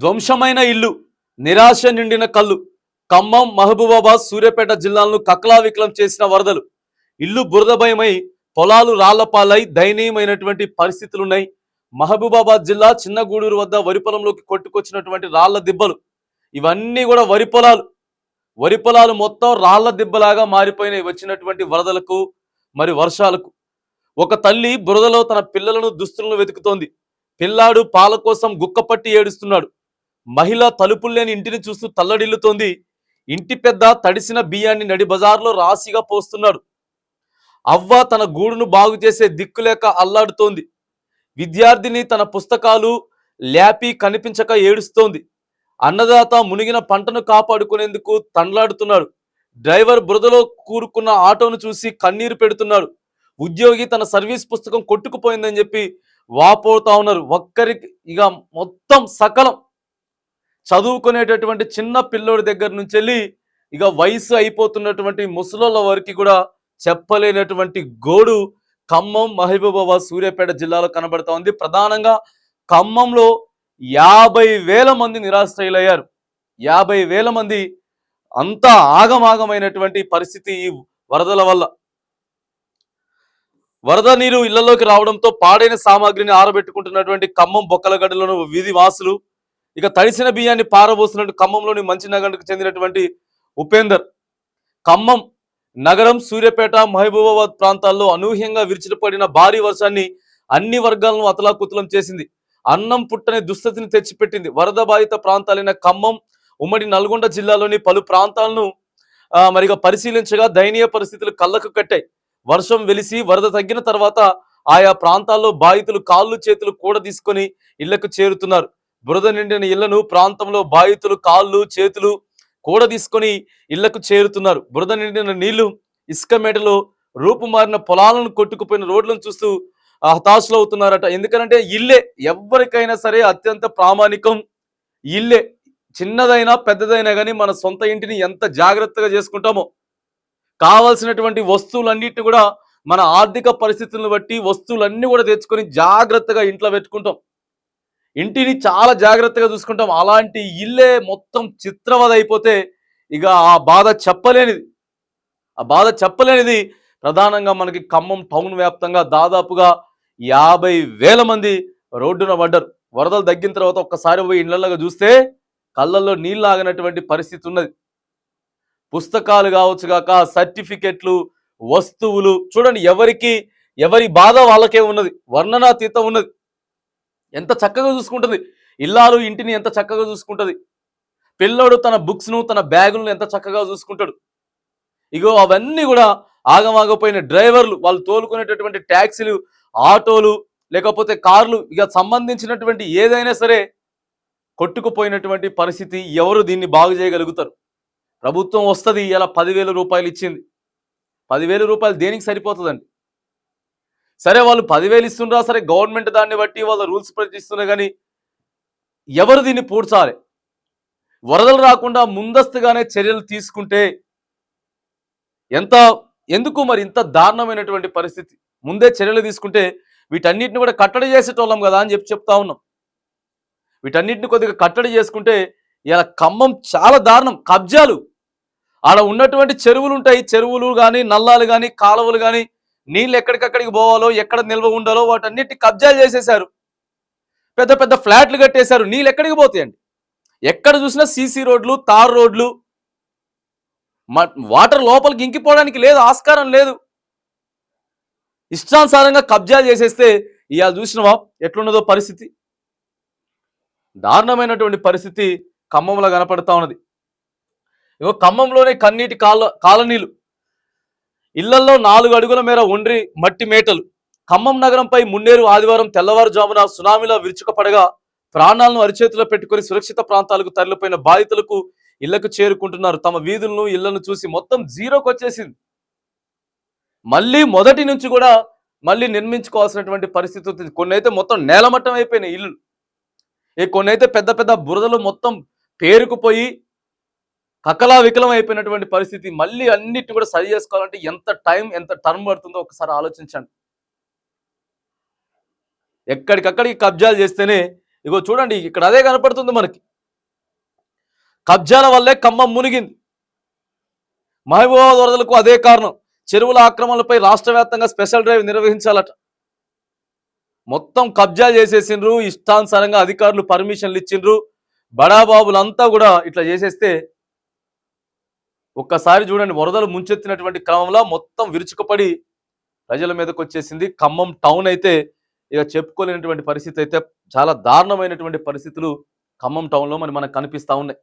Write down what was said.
ధ్వంసమైన ఇల్లు నిరాశ నిండిన కళ్ళు ఖమ్మం మహబూబాబాద్ సూర్యాపేట జిల్లాలను కకలావికలం చేసిన వరదలు. ఇల్లు బురదభయమై పొలాలు రాళ్ళపాలై దయనీయమైనటువంటి పరిస్థితులున్నాయి. మహబూబాబాద్ జిల్లా చిన్నగూడూరు వద్ద వరి పొలంలోకి కొట్టుకొచ్చినటువంటి రాళ్ళ దిబ్బలు. ఇవన్నీ కూడా వరి పొలాలు. వరి పొలాలు మొత్తం రాళ్ళ దిబ్బలాగా మారిపోయినాయి వచ్చినటువంటి వరదలకు మరి వర్షాలకు. ఒక తల్లి బురదలో తన పిల్లలను దుస్తులను వెతుకుతోంది. పిల్లాడు పాల కోసం గుక్కపట్టి ఏడుస్తున్నాడు. మహిళ తలుపులు లేని ఇంటిని చూస్తూ తల్లడిల్లుతోంది. ఇంటి పెద్ద తడిసిన బియ్యాన్ని నడి బజార్లో రాశిగా పోస్తున్నాడు. అవ్వ తన గూడును బాగు చేసే దిక్కులేక అల్లాడుతోంది. విద్యార్థిని తన పుస్తకాలు ల్యాపి కనిపించక ఏడుస్తోంది. అన్నదాత మునిగిన పంటను కాపాడుకునేందుకు తండ్లాడుతున్నాడు డ్రైవర్ బురదలో కూరుకున్న ఆటోను చూసి కన్నీరు పెడుతున్నాడు. ఉద్యోగి తన సర్వీస్ పుస్తకం కొట్టుకుపోయిందని చెప్పి వాపోతా ఉన్నారు. ఒక్కరికి ఇక మొత్తం సకలం. చదువుకునేటటువంటి చిన్న పిల్లోడి దగ్గర నుంచి వెళ్ళి ఇక వయసు అయిపోతున్నటువంటి ముసలోళ్ళ వరకు కూడా చెప్పలేనటువంటి గోడు ఖమ్మం మహబూబాబాద్ సూర్యాపేట జిల్లాలో కనబడతా ఉంది. ప్రధానంగా ఖమ్మంలో యాభై వేల మంది నిరాశ్రయులయ్యారు. యాభై వేల మంది అంతా ఆగమాగమైనటువంటి పరిస్థితి ఈ వరదల వల్ల. వరద నీరు ఇళ్ళలోకి రావడంతో పాడైన సామాగ్రిని ఆరబెట్టుకుంటున్నటువంటి ఖమ్మం బొక్కలగడ్డలోని వీధి వాసులు ఇక తడిసిన బియ్యాన్ని పారబోసినట్టు ఖమ్మంలోని మంచినగర్కు చెందినటువంటి ఉపేందర్. ఖమ్మం నగరం సూర్యాపేట మహబూబాబాద్ ప్రాంతాల్లో అనూహ్యంగా విరిచిపడిన భారీ వర్షాన్ని అన్ని వర్గాలను అతలాకుతలం చేసింది. అన్నం పుట్టని దుస్థితిని తెచ్చిపెట్టింది. వరద బాధిత ప్రాంతాలైన ఖమ్మం ఉమ్మడి నల్గొండ జిల్లాలోని పలు ప్రాంతాలను మరిగా పరిశీలించగా దయనీయ పరిస్థితులు కళ్ళకు కట్టాయి. వర్షం వెలిసి వరద తగ్గిన తర్వాత ఆయా ప్రాంతాల్లో బాధితులు కాళ్ళు చేతులు కూడా తీసుకొని ఇళ్ళకు చేరుతున్నారు. బురద నిండిన ఇళ్ళను ప్రాంతంలో బాధితులు కాళ్ళు చేతులు కూడ తీసుకొని ఇళ్ళకు చేరుతున్నారు. బురద నిండిన నీళ్ళు ఇసుక మేటలో రూపుమారిన పొలాలను కొట్టుకుపోయిన రోడ్లను చూస్తూ ఆ, హతాశులు అవుతున్నారట. ఎందుకంటే ఇల్లే ఎవరికైనా సరే అత్యంత ప్రామాణికం. ఇల్లే చిన్నదైనా పెద్దదైనా కానీ మన సొంత ఇంటిని ఎంత జాగ్రత్తగా చేసుకుంటామో. కావాల్సినటువంటి వస్తువులన్నిటిని కూడా మన ఆర్థిక పరిస్థితులను బట్టి వస్తువులన్నీ కూడా తెచ్చుకొని జాగ్రత్తగా ఇంట్లో పెట్టుకుంటాం. ఇంటిని చాలా జాగ్రత్తగా చూసుకుంటాం. అలాంటి ఇల్లే మొత్తం చిత్రవద అయిపోతే ఇక ఆ బాధ చెప్పలేనిది. ఆ బాధ చెప్పలేనిది ప్రధానంగా మనకి ఖమ్మం టౌన్ వ్యాప్తంగా దాదాపుగా యాభై వేల మంది రోడ్డున పడ్డారు. వరదలు తగ్గిన తర్వాత ఒక్కసారి పోయి ఇళ్ళలోగా చూస్తే కళ్ళల్లో నీళ్ళు ఆగినటువంటి పరిస్థితి ఉన్నది. పుస్తకాలు కావచ్చు కాక సర్టిఫికెట్లు వస్తువులు చూడండి ఎవరికి ఎవరి బాధ వాళ్ళకే ఉన్నది. వర్ణనాతీతం ఉన్నది. ఎంత చక్కగా చూసుకుంటుంది. ఇల్లాలు ఇంటిని ఎంత చక్కగా చూసుకుంటుంది. పిల్లోడు తన బుక్స్ను తన బ్యాగులను ఎంత చక్కగా చూసుకుంటాడు. ఇగో అవన్నీ కూడా ఆగమాగపోయిన డ్రైవర్లు వాళ్ళు తోలుకునేటటువంటి ట్యాక్సీలు ఆటోలు లేకపోతే కార్లు ఇక సంబంధించినటువంటి ఏదైనా సరే కొట్టుకుపోయినటువంటి పరిస్థితి ఎవరు దీన్ని బాగు చేయగలుగుతారు? ప్రభుత్వం వస్తుంది ఇలా పదివేల రూపాయలు ఇచ్చింది. పదివేల రూపాయలు దేనికి సరిపోతుందండి? సరే వాళ్ళు పదివేలు ఇస్తుండ్రా సరే గవర్నమెంట్ దాన్ని బట్టి వాళ్ళ రూల్స్ ప్రకటిస్తున్నా కానీ ఎవరు దీన్ని పూడ్చాలి? వరదలు రాకుండా ముందస్తుగానే చర్యలు తీసుకుంటే ఎంత ఎందుకు మరి ఇంత దారుణమైనటువంటి పరిస్థితి? ముందే చర్యలు తీసుకుంటే వీటన్నిటిని కూడా కట్టడి చేసేటోళ్ళం కదా అని చెప్పి చెప్తా ఉన్నాం. వీటన్నిటిని కొద్దిగా కట్టడి చేసుకుంటే ఇలా ఖమ్మం చాలా దారుణం. కబ్జాలు. ఆడ ఉన్నటువంటి చెరువులు ఉంటాయి చెరువులు కానీ నల్లాలు కానీ కాలువలు కానీ నీళ్ళు ఎక్కడికక్కడికి పోవాలో ఎక్కడ నిల్వ ఉండాలో వాటన్నిటి కబ్జాలు చేసేశారు. పెద్ద పెద్ద ఫ్లాట్లు కట్టేశారు. నీళ్ళు ఎక్కడికి పోతాయండి? ఎక్కడ చూసినా సీసీ రోడ్లు తార్ రోడ్లు. మ- వాటర్ లోపలికి ఇంకిపోవడానికి లేదు ఆస్కారం లేదు. ఇష్టానుసారంగా కబ్జాలు చేసేస్తే ఇవాళ చూసినవా ఎట్లున్నదో పరిస్థితి? దారుణమైనటువంటి పరిస్థితి ఖమ్మంలో కనపడతా ఉన్నది. ఇగో ఖమ్మంలోనే కన్నీటి కాల కాలనీలు. ఇళ్ళలో నాలుగు అడుగుల మేర ఒండ్రి మట్టి మేటలు. ఖమ్మం నగరంపై మున్నేరు ఆదివారం తెల్లవారుజామున సునామీలో విరుచుకపడగా ప్రాణాలను అరిచేతిలో పెట్టుకొని సురక్షిత ప్రాంతాలకు తరలిపోయిన బాధితులకు ఇళ్ళకు చేరుకుంటున్నారు. తమ వీధులను ఇళ్ళను చూసి మొత్తం జీరోకి వచ్చేసింది మళ్ళీ మొదటి నుంచి కూడా మళ్ళీ నిర్మించుకోవాల్సినటువంటి పరిస్థితి వచ్చింది కొన్ని అయితే మొత్తం నేలమట్టం అయిపోయినాయి ఇల్లు ఈ కొన్ని అయితే పెద్ద పెద్ద బురదలు మొత్తం పేరుకుపోయి కకలా వికలం అయిపోయినటువంటి పరిస్థితి మళ్ళీ అన్నిటిని కూడా సరి చేసుకోవాలంటే ఎంత టైం ఎంత టర్మ్ పడుతుందో ఒకసారి ఆలోచించండి. ఎక్కడికక్కడికి కబ్జాలు చేస్తేనే ఇగో చూడండి ఇక్కడ అదే కనపడుతుంది మనకి. కబ్జాల వల్లే ఖమ్మం మునిగింది. మహబూబాబాద్ వరదలకు అదే కారణం. చెరువుల ఆక్రమణలపై రాష్ట్ర వ్యాప్తంగా స్పెషల్ డ్రైవ్ నిర్వహించాలట. మొత్తం కబ్జా చేసేసిండ్రు ఇష్టానుసారంగా అధికారులు పర్మిషన్లు ఇచ్చిండ్రు. బడాబాబులంతా కూడా ఇట్లా చేసేస్తే ఒక్కసారి చూడండి వరదలు ముంచెత్తినటువంటి క్రమంలో మొత్తం విరుచుకుపడి ప్రజల మీదకి వచ్చేసింది. ఖమ్మం టౌన్ అయితే ఇక చెప్పుకోలేనటువంటి పరిస్థితి అయితే చాలా దారుణమైనటువంటి పరిస్థితులు ఖమ్మం టౌన్లో మరి మనకు కనిపిస్తా ఉన్నాయి.